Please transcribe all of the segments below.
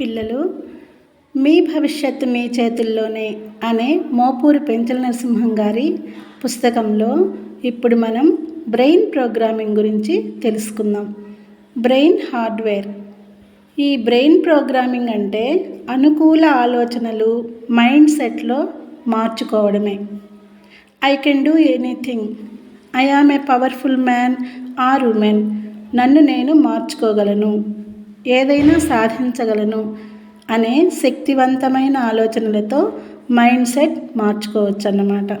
పిల్లలు మీ భవిష్యత్తు మీ చేతుల్లోనే అనే మోపూరి పెంచల నరసింహం గారి పుస్తకంలో ఇప్పుడు మనం బ్రెయిన్ ప్రోగ్రామింగ్ గురించి తెలుసుకుందాం. Brain hardware. ఈ బ్రెయిన్ ప్రోగ్రామింగ్ అంటే అనుకూల ఆలోచనలు మైండ్ సెట్లో మార్చుకోవడమే. I can do anything. I am a powerful man or women. నన్ను నేను మార్చుకోగలను. ఏదైనా సాధించగలను అనే శక్తివంతమైన ఆలోచనలతో మైండ్ సెట్ మార్చుకోవచ్చు అన్నమాట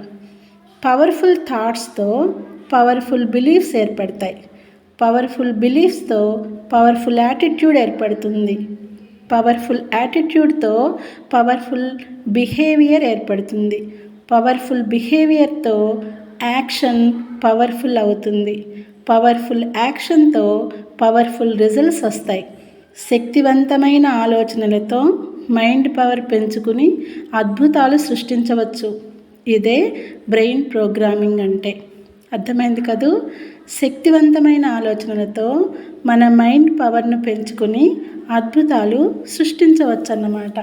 పవర్ఫుల్ థాట్స్తో పవర్ఫుల్ బిలీఫ్స్ ఏర్పడతాయి. పవర్ఫుల్ బిలీఫ్స్తో పవర్ఫుల్ యాటిట్యూడ్ ఏర్పడుతుంది. పవర్ఫుల్ యాటిట్యూడ్తో పవర్ఫుల్ బిహేవియర్ ఏర్పడుతుంది. పవర్ఫుల్ బిహేవియర్తో యాక్షన్ పవర్ఫుల్ అవుతుంది. పవర్ఫుల్ యాక్షన్తో పవర్ఫుల్ రిజల్ట్స్ వస్తాయి. శక్తివంతమైన ఆలోచనలతో మైండ్ పవర్ పెంచుకుని అద్భుతాలు సృష్టించవచ్చు. ఇదే బ్రెయిన్ ప్రోగ్రామింగ్ అంటే. అర్థమైంది కదూ? శక్తివంతమైన ఆలోచనలతో మన మైండ్ పవర్ను పెంచుకుని అద్భుతాలు సృష్టించవచ్చు అన్నమాట